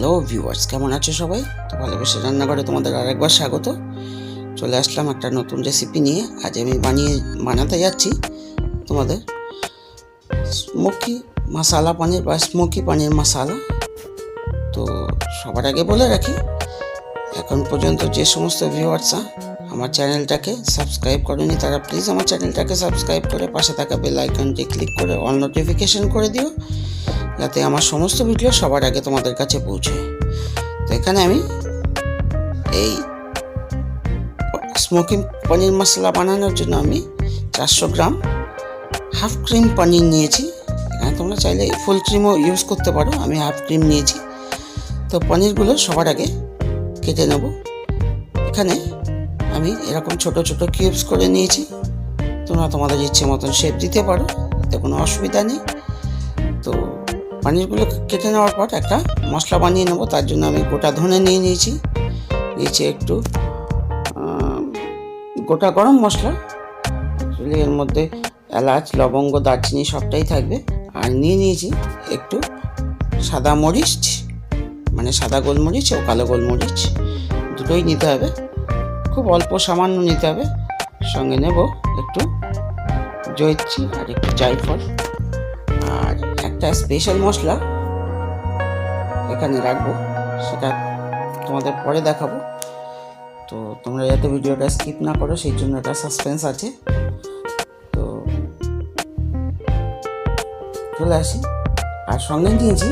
Hello viewers, কেমন আছো সবাই? তো ভালোবেসে রান্নাঘরে তোমাদের আরেকবার স্বাগত। চলে আসলাম একটা নতুন রেসিপি নিয়ে। আজ আমি বানিয়ে, বানাতে যাচ্ছি তোমাদের স্মোকি মশালা পানির বা স্মোকি পানির মশালা তো সবার আগে বলে রাখি, এখন পর্যন্ত যে সমস্ত ভিউয়ার্সরা আমার চ্যানেলটাকে সাবস্ক্রাইব করেনি, তারা প্লিজ আমার চ্যানেলটাকে সাবস্ক্রাইব করে পাশে থাকা বেল আইকনটি ক্লিক করে অল নোটিফিকেশন করে দিও। যাতে আমার সমস্ত ভিডিও সবার আগে তোমাদের কাছে পৌঁছয় তো এখানে আমি এই স্মোকিং পনির মশলা বানানোর জন্য আমি চারশো গ্রাম হাফ ক্রিম পনির নিয়েছি। এখানে তোমরা চাইলে ফুল ক্রিমও ইউজ করতে পারো, আমি হাফ ক্রিম নিয়েছি। তো পনিরগুলো সবার আগে কেটে নেব। এখানে আমি এরকম ছোট ছোট কিউবস করে নিয়েছি। তোমরা তোমাদের ইচ্ছে মতন শেপ দিতে পারো এতে কোনো অসুবিধা নেই। পনিরগুলো কেটে নেওয়ার পর একটা মশলা বানিয়ে নেব, তার জন্য আমি গোটা ধনে নিয়ে নিয়েছি। নিয়েছি একটু গোটা গরম মশলা। এর মধ্যে এলাচ, লবঙ্গ, দারচিনি সবটাই থাকবে। আর নিয়ে নিয়েছি একটু সাদা মরিচ মানে সাদা গোলমরিচ ও কালো গোলমরিচ। দুটোই নিতে হবে। খুব অল্প সামান্য নিতে হবে। সঙ্গে নেব একটু জয়ত্রী আর একটু জায়ফল। একটা স্পেশাল মশলা এখানে রাখব, সেটা তোমাদের পরে দেখাবো। তো তোমরা যাতে ভিডিওটা স্কিপ না করো, সেই জন্য একটা সাসপেন্স আছে। তো চলে আসি। আর সঙ্গে নিয়েছি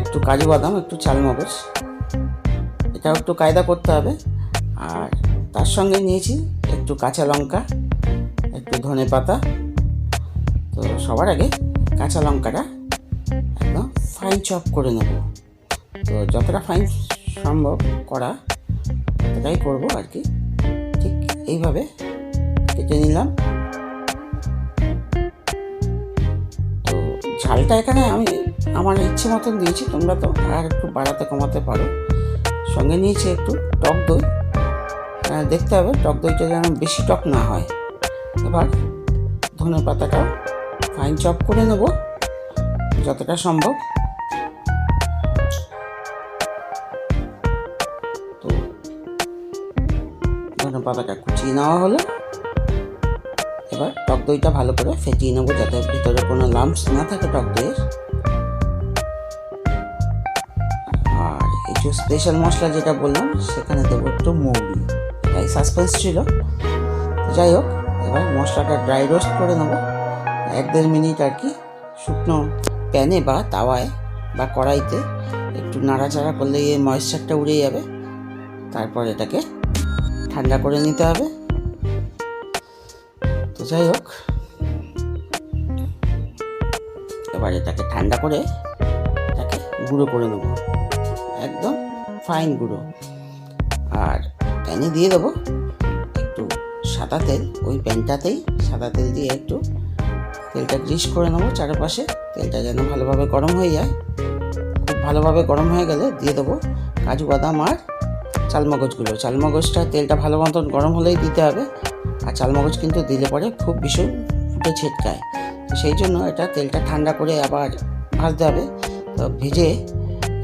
একটু কাজু বাদাম, একটু চালমগজ এটাও একটু কায়দা করতে হবে। আর তার সঙ্গে নিয়েছি একটু কাঁচা লঙ্কা, একটু ধনে পাতা তো সবার আগে কাঁচা লঙ্কাটা একদম ফাইন চপ করে নেব। তো যতটা ফাইন সম্ভব করা, ততটাই করব আর কি। ঠিক এইভাবে কেটে নিলাম। তো ঝালটা এখানে আমি আমার ইচ্ছে মতন দিয়েছি, তোমরা তো আর একটু বাড়াতে কমাতে পারো। সঙ্গে নিয়েছি একটু টক দই। দেখতে হবে, টক দইটা যেন বেশি টক না হয়। এবার ধনে পাতাটাও ফাইন চপ করে নেব, যতটা সম্ভব। তো, ধনে পাতাটা কুচিয়ে নেওয়া হলো। এবার টক দইটা ভালো করে ফেটিয়ে নেব, যাতে ভিতরে কোনো লাম্পস না থাকে টক দইয়ের। আর এই যে স্পেশাল মশলা যেটা বললাম, সেখানে দেবো একটু মৌরি। তাই সাসপেন্স ছিল। যাই হোক, এবার মশলাটা ড্রাই রোস্ট করে নেব। এক দেড় মিনিট আর কি শুকনো প্যানে বা তাওয়ায় বা কড়াইতে একটু নাড়াচাড়া করলে এই ময়েশ্চারটা উড়ে যাবে। তারপর এটাকে ঠান্ডা করে নিতে হবে। তো যাই হোক, এবার এটাকে ঠান্ডা করে এটাকে গুঁড়ো করে নেব। একদম ফাইন গুঁড়ো। আর প্যানে দিয়ে দেবো একটু সাদা তেল। ওই প্যানটাতেই সাদা তেল দিয়ে একটু তেলটা গ্রিস করে নেব, চারপাশে তেলটা যেন ভালোভাবে গরম হয়ে যায়। খুব ভালোভাবে গরম হয়ে গেলে দিয়ে দেবো কাজু, বাদাম আর চালমগজগুলো। চালমগজটা তেলটা ভালো মতন গরম হলেই দিতে হবে। আর চালমগজ কিন্তু দিলে পরে খুব ভীষণ ফুটে ছিটকায়। সেই জন্য এটা তেলটা ঠান্ডা করে আবার ভাজতে হবে। তো ভেজে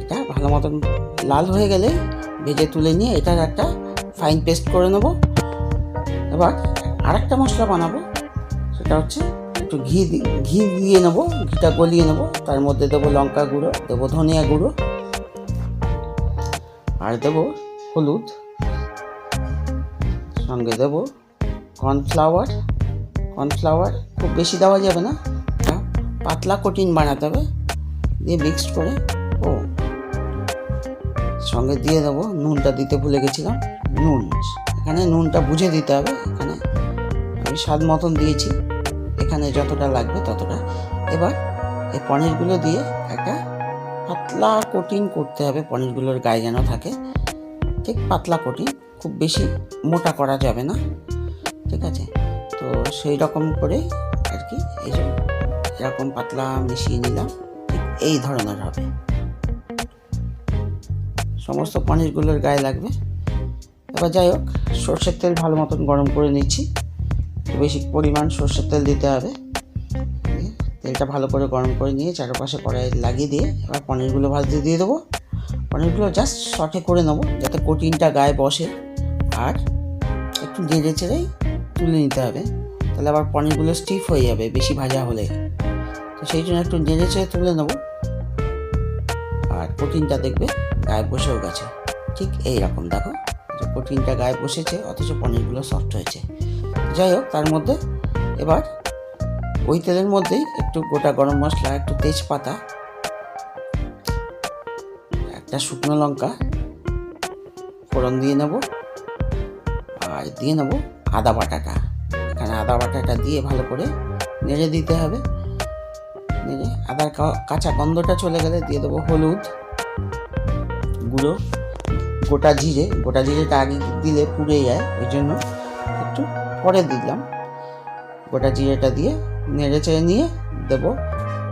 এটা ভালো মতন লাল হয়ে গেলে ভেজে তুলে নিয়ে এটার একটা ফাইন পেস্ট করে নেব। এবার আরেকটা মশলা বানাবো, সেটা হচ্ছে একটু ঘি ঘি দিয়ে নেব, ঘিটা গলিয়ে নেব, তার মধ্যে দেবো লঙ্কা গুঁড়ো, দেবো ধনিয়া গুঁড়ো, আর দেবো হলুদ, সঙ্গে দেবো কর্নফ্লাওয়ার কর্নফ্লাওয়ার খুব বেশি দেওয়া যাবে না পাতলা কঠিন বানাতে হবে, দিয়ে মিক্সড করে, ও, সঙ্গে দিয়ে দেবো নুনটা দিতে ভুলে গেছিলাম, নুন, এখানে নুনটা বুঝে দিতে হবে, এখানে আমি স্বাদ মতন দিয়েছি। এখানে যতটা লাগবে ততটা। এবার এই পনিরগুলো দিয়ে একটা পাতলা কোটিং করতে হবে, পনিরগুলোর গায়ে যেন থাকে। ঠিক পাতলা কোটিং খুব বেশি মোটা করা যাবে না। ঠিক আছে? তো সেই রকম করে আর কি এই যে এরকম পাতলা মিশিয়ে নিলাম। এই ধরনের হবে। সমস্ত পনিরগুলোর গায়ে লাগবে। এবার যাই হোক, সর্ষের তেল ভালো মতন গরম করে নিচ্ছি। বেশি পরিমাণ সর্ষের তেল দিতে হবে। তেলটা ভালো করে গরম করে নিয়ে চারপাশে কড়াই লাগিয়ে দিয়ে এবার পনিরগুলো ভাজতে দিয়ে দেবো। পনিরগুলো জাস্ট শর্টে করে নেব, যাতে কোটিনটা গায়ে বসে। আর একটু নেড়ে চেড়েই তুলে নিতে হবে, তাহলে আবার পনিরগুলো স্টিফ হয়ে যাবে বেশি ভাজা হলে। তো সেই জন্য একটু নেড়ে চেড়ে তুলে নেব। আর প্রোটিনটা দেখবে গায়ে বসেও গেছে। ঠিক এই রকম দেখো প্রোটিনটা গায়ে বসেছে, অথচ পনিরগুলো সফট হয়েছে। যাই হোক, তার মধ্যে এবার ওই তেলের মধ্যেই একটু গোটা গরম মশলা, একটু তেজপাতা, একটা শুকনো লঙ্কা, ফোড়ন দিয়ে নেব। আর দিয়ে নেব আদা বাটাটা। এখানে আদা বাটাটা দিয়ে ভালো করে নেড়ে দিতে হবে। নেড়ে আদার কাঁচা গন্ধটা চলে গেলে দিয়ে দেবো হলুদ গুঁড়ো, গোটা জিরে। গোটা জিরেটা আগে দিলে পুড়ে যায়, ওই জন্য একটু পরে দিলাম। গোটা জিরেটা দিয়ে নেড়ে চেড়ে নিয়ে দেবো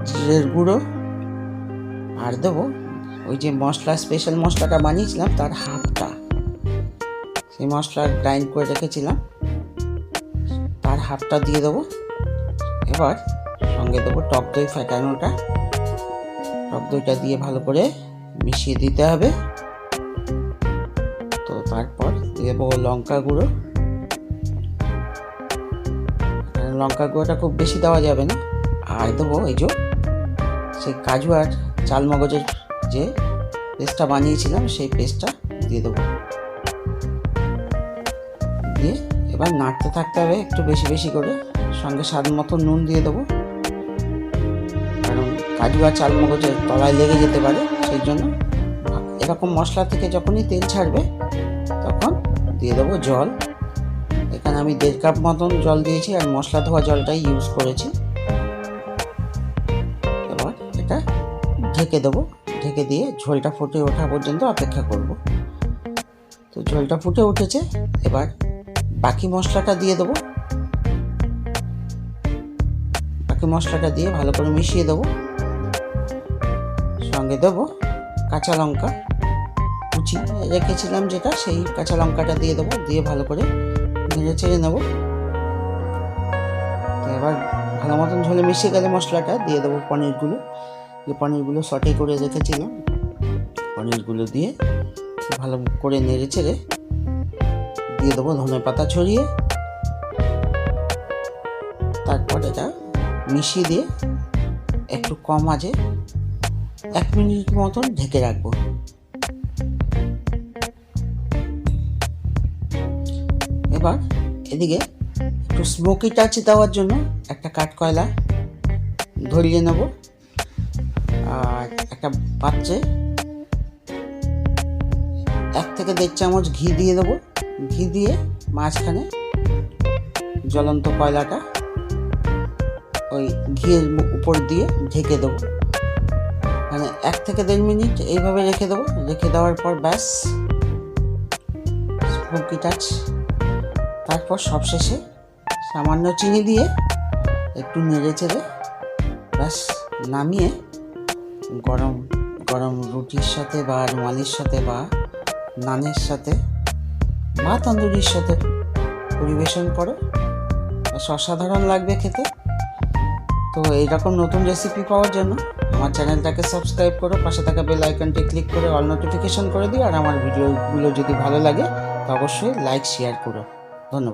জিরের গুঁড়ো। আর দেবো ওই যে মশলা স্পেশাল মশলাটা বানিয়েছিলাম তার হাফটা। সেই মশলা গ্রাইন্ড করে রেখেছিলাম। তার হাফটা দিয়ে দেবো। এবার সঙ্গে দেবো টক দই ফেটানোটা। টক দইটা দিয়ে ভালো করে মিশিয়ে দিতে হবে। তো তারপর দেবো লঙ্কা গুঁড়ো। লঙ্কা গুঁড়োটা খুব বেশি দেওয়া যাবে না। আর দেবো এই যে, সেই কাজু আর চালমগজের যে পেস্টটা বানিয়েছিলাম, সেই পেস্টটা দিয়ে দেবো। দিয়ে এবার নাড়তে থাকতে হবে একটু বেশি বেশি করে, সঙ্গে স্বাদ মতো নুন দিয়ে দেবো। কারণ কাজু আর চালমগজের তলায় লেগে যেতে পারে, সেই জন্য এরকম মশলা থেকে যখনই তেল ছাড়বে, তখন দিয়ে দেবো জল। এখানে আমি দেড় কাপ মতন জল দিয়েছি আর মশলা ধোয়া জলটাই ইউজ করেছি। এবার এটা ঢেকে দেবো। ঢেকে দিয়ে ঝোলটা ফুটে ওঠা পর্যন্ত অপেক্ষা করব। তো ঝোলটা ফুটে উঠেছে, এবার বাকি মশলাটা দিয়ে দেবো। বাকি মশলাটা দিয়ে ভালো করে মিশিয়ে দেবো। সঙ্গে দেবো কাঁচা লঙ্কা। কুচি রেখেছিলাম যেটা, সেই কাঁচা লঙ্কাটা দিয়ে দেবো, দিয়ে ভালো করে নেড়ে চেড়ে নেব। এবার ভালো মতন ঝোলে মিশিয়ে গেলে মশলাটা দিয়ে দেবো পনিরগুলো। যে পনিরগুলো সটে করে রেখেছিলাম, পনিরগুলো দিয়ে ভালো করে নেড়ে চেড়ে দিয়ে দেবো ধনে পাতা ছড়িয়ে। তারপর এটা মিশিয়ে দিয়ে একটু কম আজে এক মিনিট মতন ঢেকে রাখব। এবার এদিকে একটু স্মোকি টাচ দেওয়ার জন্য একটা কাঠকয়লা ধরিয়ে নেব। আর একটা পাত্রে এক থেকে দেড় চামচ ঘি দিয়ে দেবো। ঘি দিয়ে মাঝখানে জ্বলন্ত কয়লাটা ওই ঘিয়ের উপর দিয়ে ঢেকে দেবো। মানে এক থেকে দেড় মিনিট এইভাবে রেখে দেবো। রেখে দেওয়ার পর ব্যাস স্মোকি টাচ তারপর সবশেষে সামান্য চিনি দিয়ে একটু নেড়ে চেড়ে ব্যাস, নামিয়ে গরম গরম রুটির সাথে বা রুমালির সাথে বা নানের সাথে বা তন্দুরির সাথে পরিবেশন করো। অসাধারণ লাগবে খেতে। তো এইরকম নতুন রেসিপি পাওয়ার জন্য আমার চ্যানেলটাকে সাবস্ক্রাইব করো, পাশে থাকা বেল আইকনটি ক্লিক করে অল নোটিফিকেশন করে দিও। আর আমার ভিডিওগুলো যদি ভালো লাগে, তো অবশ্যই লাইক শেয়ার করো। ধন্যবাদ